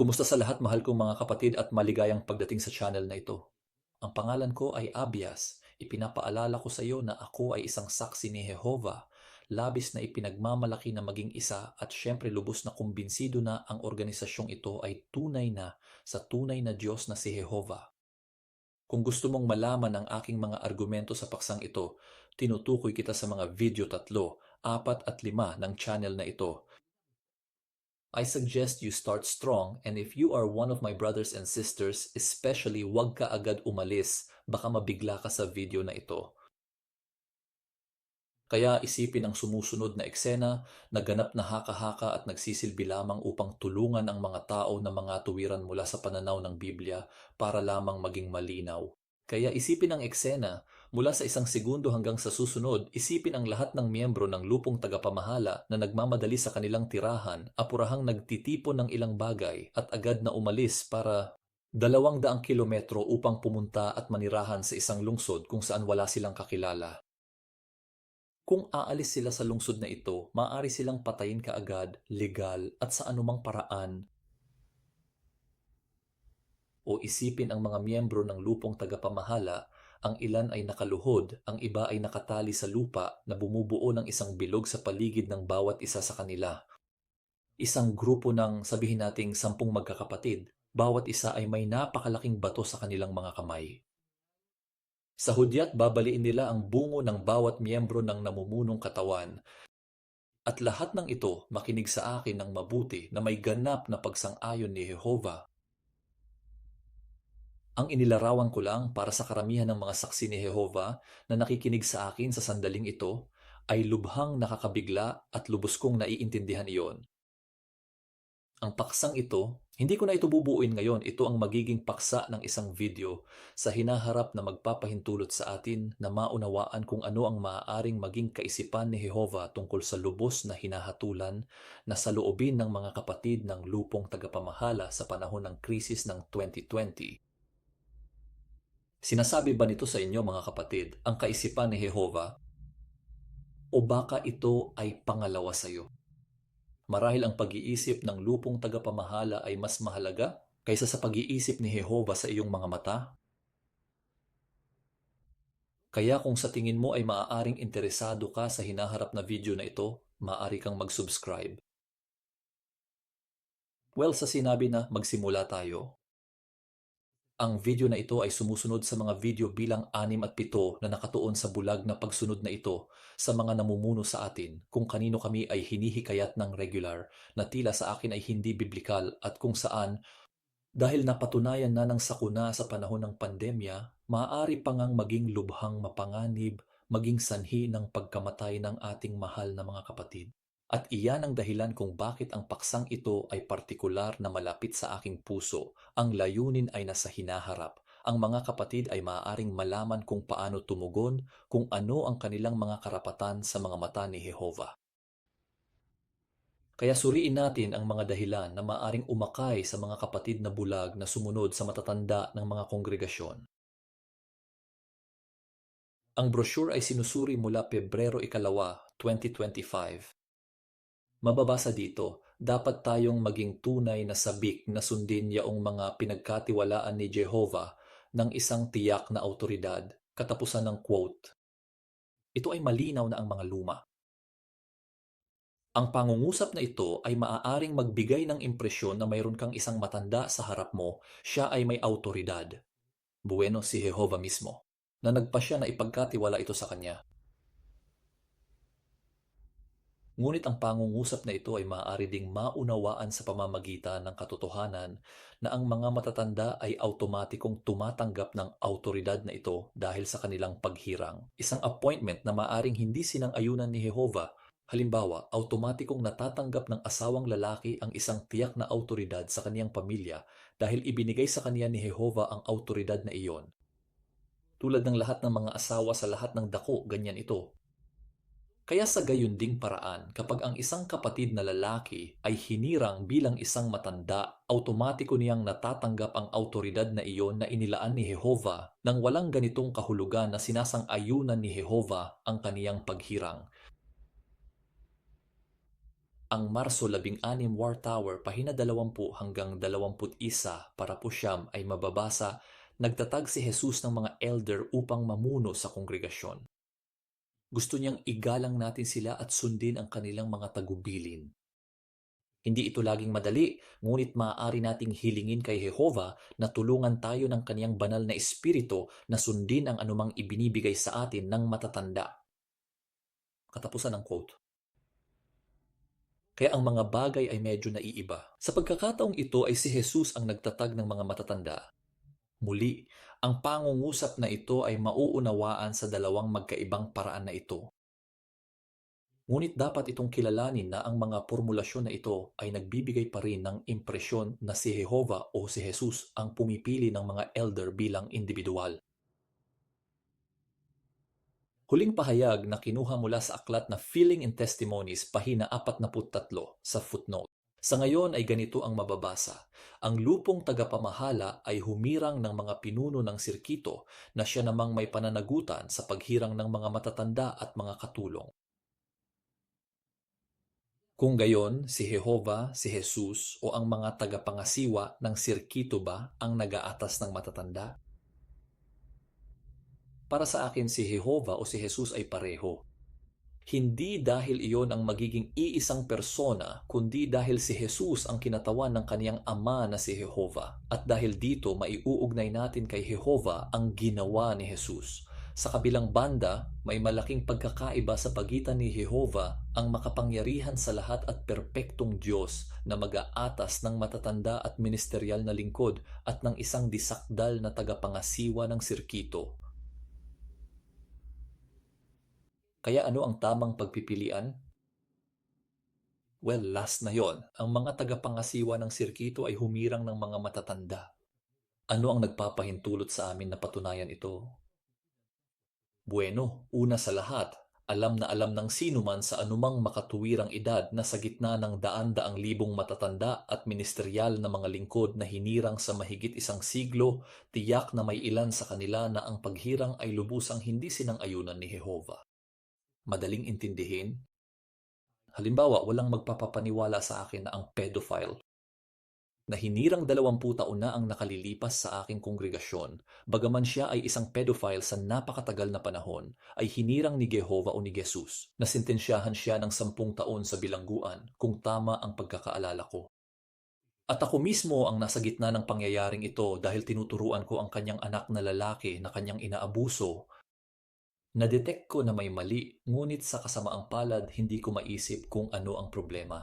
Kumusta sa lahat mahal kong mga kapatid at maligayang pagdating sa channel na ito. Ang pangalan ko ay Abias. Ipinapaalala ko sa iyo na ako ay isang saksi ni Jehova, labis na ipinagmamalaki na maging isa at syempre lubos na kumbinsido na ang organisasyong ito ay tunay na sa tunay na Diyos na si Jehova. Kung gusto mong malaman ang aking mga argumento sa paksang ito, tinutukoy kita sa mga video tatlo, apat at lima ng channel na ito I suggest you start strong and if you are one of my brothers and sisters, especially wag ka agad umalis, baka mabigla ka sa video na ito. Kaya isipin ang sumusunod na eksena, naganap na haka-haka at nagsisilbi lamang upang tulungan ang mga tao na mga tuwiran mula sa pananaw ng Biblia para lamang maging malinaw. Kaya isipin ang eksena, mula sa isang segundo hanggang sa susunod, isipin ang lahat ng miyembro ng lupong tagapamahala na nagmamadali sa kanilang tirahan, apurahang nagtitipon ng ilang bagay at agad na umalis para dalawang daang kilometro upang pumunta at manirahan sa isang lungsod kung saan wala silang kakilala. Kung aalis sila sa lungsod na ito, maaari silang patayin kaagad, legal at sa anumang paraan o isipin ang mga miyembro ng lupong tagapamahala, ang ilan ay nakaluhod, ang iba ay nakatali sa lupa na bumubuo ng isang bilog sa paligid ng bawat isa sa kanila. Isang grupo ng sabihin nating sampung magkakapatid, bawat isa ay may napakalaking bato sa kanilang mga kamay. Sa hudyat babaliin nila ang bungo ng bawat miyembro ng namumunong katawan at lahat ng ito makinig sa akin ng mabuti na may ganap na pagsang-ayon ni Jehova ang inilarawan ko lang para sa karamihan ng mga saksi ni Jehova na nakikinig sa akin sa sandaling ito ay lubhang nakakabigla at lubos kong naiintindihan iyon. Ang paksang ito, hindi ko na ito bubuuin ngayon, ito ang magiging paksa ng isang video sa hinaharap na magpapahintulot sa atin na maunawaan kung ano ang maaaring maging kaisipan ni Jehova tungkol sa lubos na hinahatulan na sa loobin ng mga kapatid ng lupong tagapamahala sa panahon ng krisis ng 2020. Sinasabi ba nito sa inyo mga kapatid ang kaisipan ni Jehova? O baka ito ay pangalawa sa iyo? Marahil ang pag-iisip ng lupong tagapamahala ay mas mahalaga kaysa sa pag-iisip ni Jehova sa iyong mga mata? Kaya kung sa tingin mo ay maaaring interesado ka sa hinaharap na video na ito, maaari kang mag-subscribe. Well, sa sinabi na magsimula tayo, ang video na ito ay sumusunod sa mga video bilang 6 at 7 na nakatuon sa bulag na pagsunod na ito sa mga namumuno sa atin kung kanino kami ay hinihikayat ng regular na tila sa akin ay hindi biblikal at kung saan dahil napatunayan na ng sakuna sa panahon ng pandemya, maaari pa ngang maging lubhang mapanganib, maging sanhi ng pagkamatay ng ating mahal na mga kapatid. At iyan ang dahilan kung bakit ang paksang ito ay partikular na malapit sa aking puso. Ang layunin ay nasa hinaharap. Ang mga kapatid ay maaaring malaman kung paano tumugon, kung ano ang kanilang mga karapatan sa mga mata ni Jehova. Kaya suriin natin ang mga dahilan na maaring umakay sa mga kapatid na bulag na sumunod sa matatanda ng mga kongregasyon. Ang brochure ay sinusuri mula Pebrero ikalawa, 2025 Mababasa dito, dapat tayong maging tunay na sabik na sundin yaong mga pinagkatiwalaan ni Jehovah ng isang tiyak na autoridad. Katapusan ng quote. Ito ay malinaw na ang mga luma. Ang pangungusap na ito ay maaaring magbigay ng impresyon na mayroon kang isang matanda sa harap mo, siya ay may autoridad. Bueno si Jehovah mismo, na nagpa siya na ipagkatiwala ito sa kanya. Ngunit ang pangungusap na ito ay maaari ding maunawaan sa pamamagitan ng katotohanan na ang mga matatanda ay automatikong tumatanggap ng autoridad na ito dahil sa kanilang paghirang. Isang appointment na maaring hindi sinang-ayunan ni Jehova Halimbawa, automatikong natatanggap ng asawang lalaki ang isang tiyak na autoridad sa kaniyang pamilya dahil ibinigay sa kaniya ni Jehova ang autoridad na iyon. Tulad ng lahat ng mga asawa sa lahat ng dako, ganyan ito. Kaya sa gayon ding paraan, kapag ang isang kapatid na lalaki ay hinirang bilang isang matanda, automatiko niyang natatanggap ang autoridad na iyon na inilaan ni Jehova nang walang ganitong kahulugan na sinasang-ayunan ni Jehova ang kaniyang paghirang. Ang Marso 16 War Tower, pahina 20 hanggang 21 para po siyam ay mababasa, nagtatag si Jesus ng mga elder upang mamuno sa kongregasyon. Gusto niyang igalang natin sila at sundin ang kanilang mga tagubilin. Hindi ito laging madali, ngunit maaari nating hilingin kay Jehova na tulungan tayo ng kaniyang banal na espiritu na sundin ang anumang ibinibigay sa atin ng matatanda. Katapusan ng quote. Kaya ang mga bagay ay medyo naiiba. Sa pagkakataong ito ay si Jesus ang nagtatag ng mga matatanda. Muli, ang pangungusap na ito ay mauunawaan sa dalawang magkaibang paraan na ito. Ngunit dapat itong kilalanin na ang mga formulasyon na ito ay nagbibigay pa rin ng impresyon na si Jehova o si Jesus ang pumipili ng mga elder bilang individual. Huling pahayag na kinuha mula sa aklat na Feeling and Testimonies, pahina 43 sa footnote. Sa ngayon ay ganito ang mababasa. Ang lupong tagapamahala ay humirang ng mga pinuno ng sirkito na siya namang may pananagutan sa paghirang ng mga matatanda at mga katulong. Kung gayon, si Jehova, si Jesus o ang mga tagapangasiwa ng sirkito ba ang nagaatas ng matatanda? Para sa akin si Jehova o si Jesus ay pareho. Hindi dahil iyon ang magiging iisang persona, kundi dahil si Jesus ang kinatawan ng kaniyang ama na si Jehova. At dahil dito, maiuugnay natin kay Jehova ang ginawa ni Jesus. Sa kabilang banda, may malaking pagkakaiba sa pagitan ni Jehova, ang makapangyarihan sa lahat at perpektong Diyos na mag-aatas ng matatanda at ministerial na lingkod at ng isang disakdal na tagapangasiwa ng sirkito Kaya ano ang tamang pagpipilian? Well, last na yon. Ang mga tagapangasiwa ng sirkito ay humirang ng mga matatanda. Ano ang nagpapahintulot sa amin na patunayan ito? Bueno, una sa lahat, alam na alam ng sino man sa anumang makatuwirang edad na sa gitna ng daan-daang libong matatanda at ministeryal na mga lingkod na hinirang sa mahigit isang siglo, tiyak na may ilan sa kanila na ang paghirang ay lubusang hindi sinang-ayunan ni Jehova madaling intindihin. Halimbawa, walang magpapapaniwala sa akin na ang pedophile na hinirang dalawampu taon na ang nakalilipas sa aking kongregasyon, bagaman siya ay isang pedophile sa napakatagal na panahon, ay hinirang ni Jehova o ni Jesus, na sintensyahan siya ng sampung taon sa bilangguan kung tama ang pagkakaalala ko. At ako mismo ang nasa gitna ng pangyayaring ito dahil tinuturuan ko ang kanyang anak na lalaki na kanyang inaabuso Nadetect ko na may mali, ngunit sa kasamaang palad hindi ko maisip kung ano ang problema.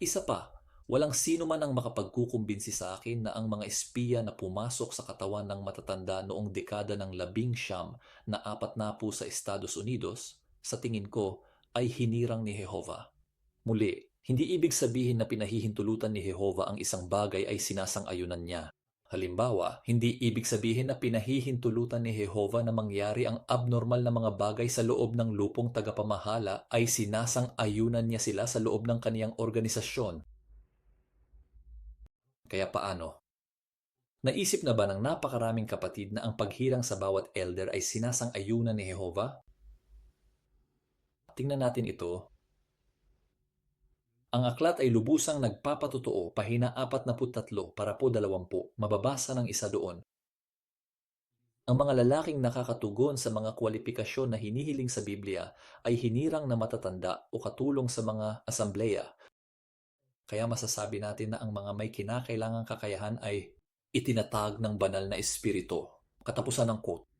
Isa pa, walang sino man ang makapagkukumbinsi sa akin na ang mga espiya na pumasok sa katawan ng matatanda noong dekada ng labing siyam na apat na po sa Estados Unidos, sa tingin ko, ay hinirang ni Jehova. Muli, hindi ibig sabihin na pinahihintulutan ni Jehova ang isang bagay ay sinasang-ayunan niya. Halimbawa, hindi ibig sabihin na pinahihintulutan ni Jehova na mangyari ang abnormal na mga bagay sa loob ng lupong tagapamahala ay sinasang-ayunan niya sila sa loob ng kaniyang organisasyon. Kaya paano? Naisip na ba ng napakaraming kapatid na ang paghirang sa bawat elder ay sinasang-ayunan ni Jehova? Tingnan natin ito ang aklat ay lubusang nagpapatotoo, pahina 43 para po 20, mababasa ng isa doon. Ang mga lalaking nakakatugon sa mga kwalifikasyon na hinihiling sa Biblia ay hinirang na matatanda o katulong sa mga asambleya. Kaya masasabi natin na ang mga may kinakailangang kakayahan ay itinatag ng banal na espiritu. Katapusan ng quote.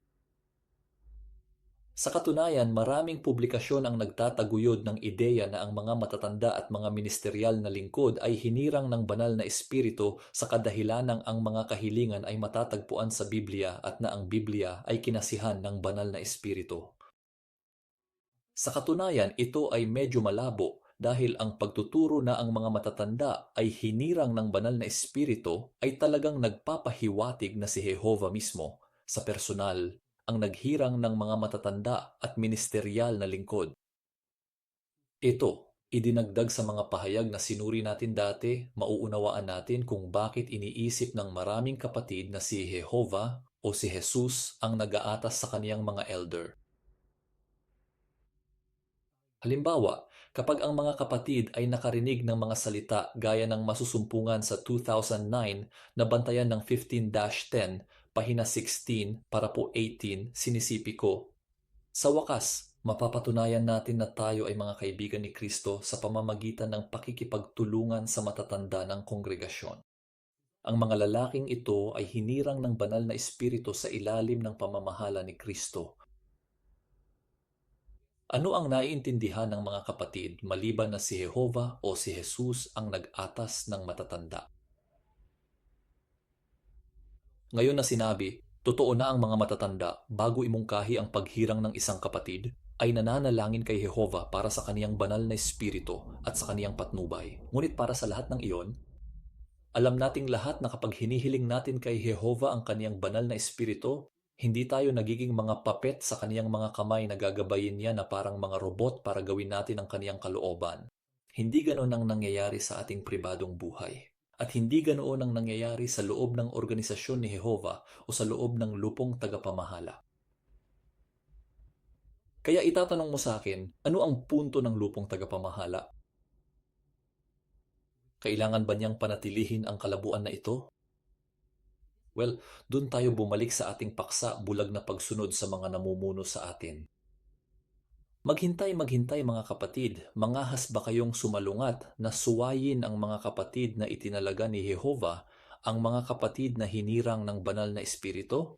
Sa katunayan, maraming publikasyon ang nagtataguyod ng ideya na ang mga matatanda at mga ministeryal na lingkod ay hinirang ng banal na espiritu sa kadahilanang ang mga kahilingan ay matatagpuan sa Biblia at na ang Biblia ay kinasihan ng banal na espiritu. Sa katunayan, ito ay medyo malabo dahil ang pagtuturo na ang mga matatanda ay hinirang ng banal na espiritu ay talagang nagpapahiwatig na si Jehova mismo sa personal ang naghirang ng mga matatanda at ministeryal na lingkod. Ito, idinagdag sa mga pahayag na sinuri natin dati, mauunawaan natin kung bakit iniisip ng maraming kapatid na si Jehova o si Jesus ang nag-aatas sa kaniyang mga elder. Halimbawa, Kapag ang mga kapatid ay nakarinig ng mga salita gaya ng masusumpungan sa 2009 na bantayan ng 15-10, pahina 16 para po 18, sinisipi ko. Sa wakas, mapapatunayan natin na tayo ay mga kaibigan ni Kristo sa pamamagitan ng pakikipagtulungan sa matatanda ng kongregasyon. Ang mga lalaking ito ay hinirang ng banal na espiritu sa ilalim ng pamamahala ni Kristo. Ano ang naiintindihan ng mga kapatid maliban na si Jehova o si Jesus ang nag-atas ng matatanda? Ngayon na sinabi, totoo na ang mga matatanda bago imungkahi ang paghirang ng isang kapatid, ay nananalangin kay Jehova para sa kaniyang banal na espiritu at sa kaniyang patnubay. Ngunit para sa lahat ng iyon, alam nating lahat na kapag hinihiling natin kay Jehova ang kaniyang banal na espiritu, hindi tayo nagiging mga papet sa kaniyang mga kamay na gagabayin niya na parang mga robot para gawin natin ang kaniyang kalooban. Hindi ganoon ang nangyayari sa ating pribadong buhay. At hindi ganoon ang nangyayari sa loob ng organisasyon ni Jehova o sa loob ng lupong tagapamahala. Kaya itatanong mo sa akin, ano ang punto ng lupong tagapamahala? Kailangan ba niyang panatilihin ang kalabuan na ito? Well, doon tayo bumalik sa ating paksa bulag na pagsunod sa mga namumuno sa atin. Maghintay, maghintay mga kapatid, mangahas ba kayong sumalungat na suwayin ang mga kapatid na itinalaga ni Jehova, ang mga kapatid na hinirang ng banal na espiritu?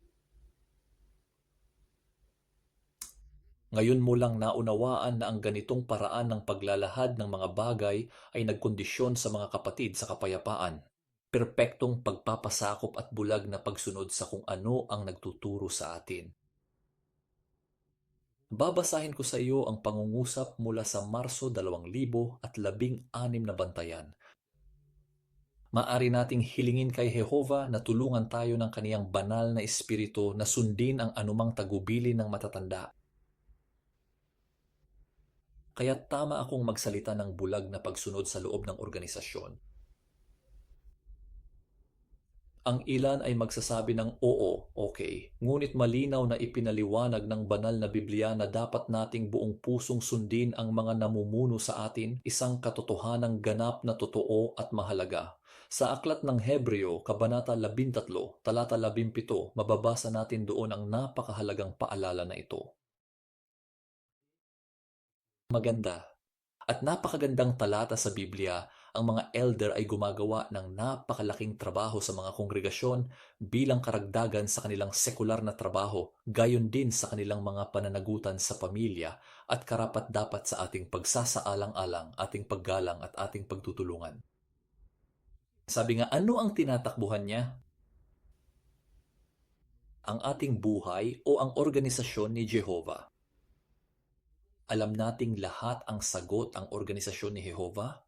Ngayon mo lang naunawaan na ang ganitong paraan ng paglalahad ng mga bagay ay nagkondisyon sa mga kapatid sa kapayapaan. Perpektong pagpapasakop at bulag na pagsunod sa kung ano ang nagtuturo sa atin. Babasahin ko sa iyo ang pangungusap mula sa Marso 2016 na bantayan. Maari nating hilingin kay Jehova na tulungan tayo ng kaniyang banal na espiritu na sundin ang anumang tagubili ng matatanda. Kaya tama akong magsalita ng bulag na pagsunod sa loob ng organisasyon ang ilan ay magsasabi ng oo, okay, ngunit malinaw na ipinaliwanag ng banal na Biblia na dapat nating buong pusong sundin ang mga namumuno sa atin, isang katotohanang ganap na totoo at mahalaga. Sa aklat ng Hebreo, Kabanata 13, talata 17, mababasa natin doon ang napakahalagang paalala na ito. Maganda at napakagandang talata sa Biblia ang mga elder ay gumagawa ng napakalaking trabaho sa mga kongregasyon bilang karagdagan sa kanilang sekular na trabaho, gayon din sa kanilang mga pananagutan sa pamilya at karapat dapat sa ating pagsasaalang-alang, ating paggalang at ating pagtutulungan. Sabi nga, ano ang tinatakbuhan niya? Ang ating buhay o ang organisasyon ni Jehovah. Alam nating lahat ang sagot ang organisasyon ni Jehovah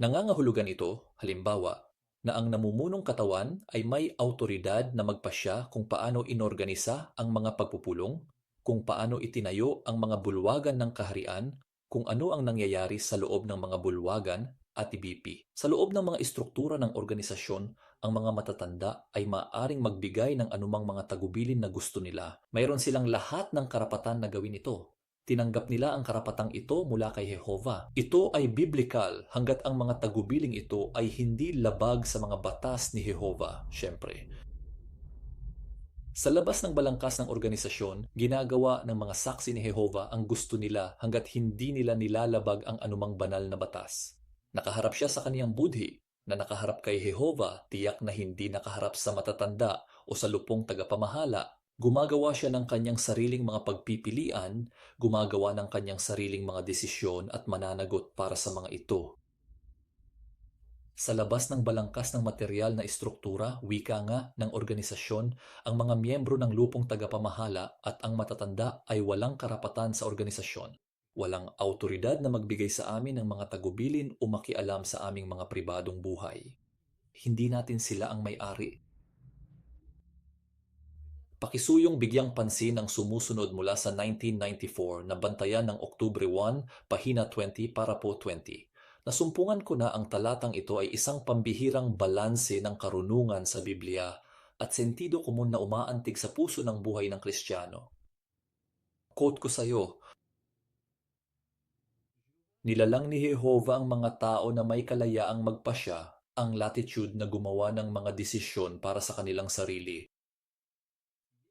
Nangangahulugan ito, halimbawa, na ang namumunong katawan ay may autoridad na magpasya kung paano inorganisa ang mga pagpupulong, kung paano itinayo ang mga bulwagan ng kaharian, kung ano ang nangyayari sa loob ng mga bulwagan at IBP. Sa loob ng mga istruktura ng organisasyon, ang mga matatanda ay maaring magbigay ng anumang mga tagubilin na gusto nila. Mayroon silang lahat ng karapatan na gawin ito tinanggap nila ang karapatang ito mula kay Jehova. Ito ay biblical hanggat ang mga tagubiling ito ay hindi labag sa mga batas ni Jehova, syempre. Sa labas ng balangkas ng organisasyon, ginagawa ng mga saksi ni Jehova ang gusto nila hanggat hindi nila nilalabag ang anumang banal na batas. Nakaharap siya sa kaniyang budhi na nakaharap kay Jehova, tiyak na hindi nakaharap sa matatanda o sa lupong tagapamahala Gumagawa siya ng kanyang sariling mga pagpipilian, gumagawa ng kanyang sariling mga desisyon at mananagot para sa mga ito. Sa labas ng balangkas ng material na istruktura, wika nga ng organisasyon, ang mga miyembro ng lupong tagapamahala at ang matatanda ay walang karapatan sa organisasyon. Walang autoridad na magbigay sa amin ng mga tagubilin o makialam sa aming mga pribadong buhay. Hindi natin sila ang may-ari Pakisuyong bigyang pansin ang sumusunod mula sa 1994 na bantayan ng Oktubre 1, pahina 20 para po 20. Nasumpungan ko na ang talatang ito ay isang pambihirang balanse ng karunungan sa Biblia at sentido kumun na umaantig sa puso ng buhay ng Kristiyano. Quote ko sa iyo, Nilalang ni Jehova ang mga tao na may kalayaang magpasya ang latitude na gumawa ng mga desisyon para sa kanilang sarili.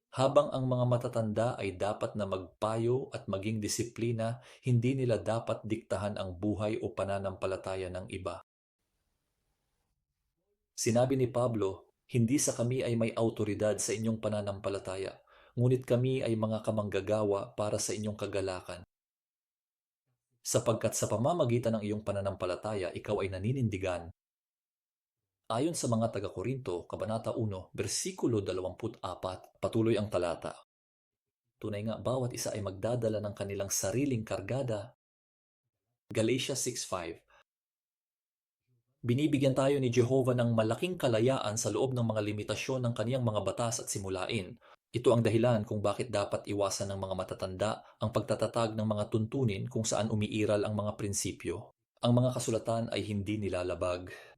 Habang ang mga matatanda ay dapat na magpayo at maging disiplina, hindi nila dapat diktahan ang buhay o pananampalataya ng iba. Sinabi ni Pablo, hindi sa kami ay may autoridad sa inyong pananampalataya, ngunit kami ay mga kamanggagawa para sa inyong kagalakan. Sapagkat sa pamamagitan ng iyong pananampalataya, ikaw ay naninindigan. Ayon sa mga taga-Korinto, Kabanata 1, versikulo 24, patuloy ang talata. Tunay nga bawat isa ay magdadala ng kanilang sariling kargada. Galatia 6.5 Binibigyan tayo ni Jehovah ng malaking kalayaan sa loob ng mga limitasyon ng kaniyang mga batas at simulain. Ito ang dahilan kung bakit dapat iwasan ng mga matatanda ang pagtatatag ng mga tuntunin kung saan umiiral ang mga prinsipyo. Ang mga kasulatan ay hindi nilalabag.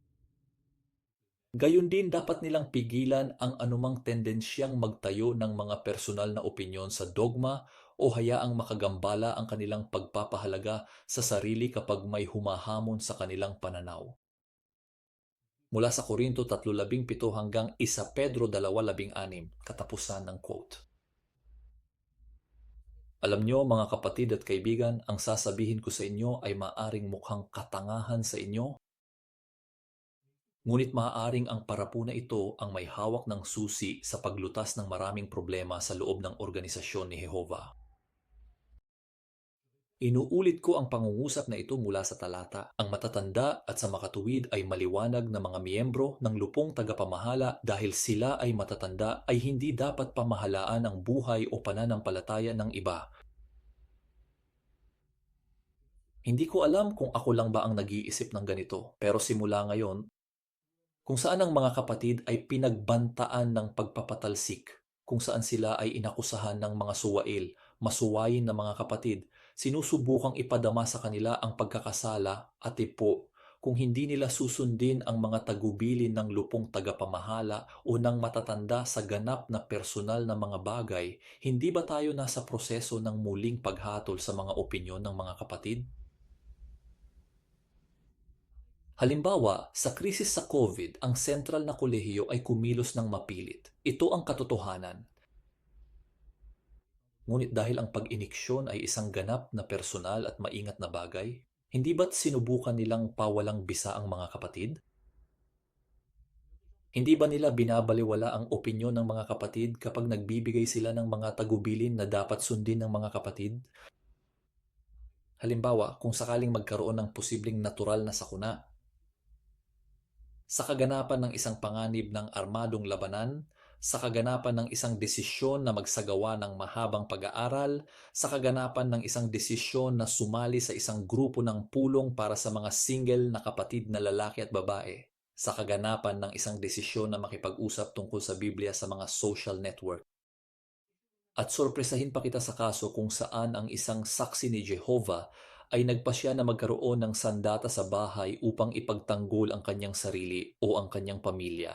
Gayon din dapat nilang pigilan ang anumang tendensyang magtayo ng mga personal na opinyon sa dogma o hayaang makagambala ang kanilang pagpapahalaga sa sarili kapag may humahamon sa kanilang pananaw. Mula sa Korinto 3.17 hanggang 1 Pedro 2.16, katapusan ng quote. Alam nyo mga kapatid at kaibigan, ang sasabihin ko sa inyo ay maaring mukhang katangahan sa inyo. Ngunit maaaring ang parapuna ito ang may hawak ng susi sa paglutas ng maraming problema sa loob ng organisasyon ni Jehovah. Inuulit ko ang pangungusap na ito mula sa talata. Ang matatanda at sa makatuwid ay maliwanag na mga miyembro ng lupong tagapamahala dahil sila ay matatanda ay hindi dapat pamahalaan ang buhay o pananampalataya ng iba. Hindi ko alam kung ako lang ba ang nag-iisip ng ganito, pero simula ngayon, kung saan ang mga kapatid ay pinagbantaan ng pagpapatalsik, kung saan sila ay inakusahan ng mga suwail, masuwayin na mga kapatid, sinusubukang ipadama sa kanila ang pagkakasala at ipo kung hindi nila susundin ang mga tagubilin ng lupong tagapamahala o ng matatanda sa ganap na personal na mga bagay, hindi ba tayo nasa proseso ng muling paghatol sa mga opinyon ng mga kapatid? Halimbawa, sa krisis sa COVID, ang sentral na kolehiyo ay kumilos ng mapilit. Ito ang katotohanan. Ngunit dahil ang pag-iniksyon ay isang ganap na personal at maingat na bagay, hindi ba't sinubukan nilang pawalang bisa ang mga kapatid? Hindi ba nila binabaliwala ang opinyon ng mga kapatid kapag nagbibigay sila ng mga tagubilin na dapat sundin ng mga kapatid? Halimbawa, kung sakaling magkaroon ng posibleng natural na sakuna. Sa kaganapan ng isang panganib ng armadong labanan, sa kaganapan ng isang desisyon na magsagawa ng mahabang pag-aaral, sa kaganapan ng isang desisyon na sumali sa isang grupo ng pulong para sa mga single na kapatid na lalaki at babae, sa kaganapan ng isang desisyon na makipag-usap tungkol sa Biblia sa mga social network. At sorpresahin pa kita sa kaso kung saan ang isang saksi ni Jehovah ay nagpasya na magkaroon ng sandata sa bahay upang ipagtanggol ang kanyang sarili o ang kanyang pamilya.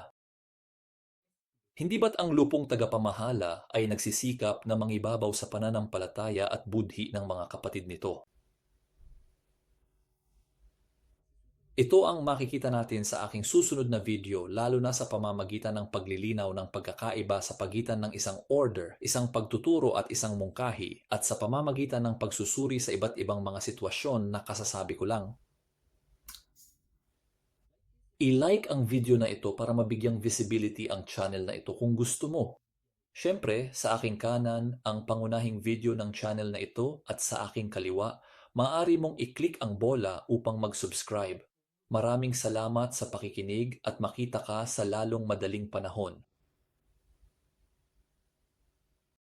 Hindi ba't ang lupong tagapamahala ay nagsisikap na mangibabaw sa pananampalataya at budhi ng mga kapatid nito? Ito ang makikita natin sa aking susunod na video lalo na sa pamamagitan ng paglilinaw ng pagkakaiba sa pagitan ng isang order, isang pagtuturo at isang mungkahi at sa pamamagitan ng pagsusuri sa iba't ibang mga sitwasyon na kasasabi ko lang. I-like ang video na ito para mabigyang visibility ang channel na ito kung gusto mo. Siyempre, sa aking kanan ang pangunahing video ng channel na ito at sa aking kaliwa, maaari mong i-click ang bola upang mag-subscribe. Maraming salamat sa pakikinig at makita ka sa lalong madaling panahon.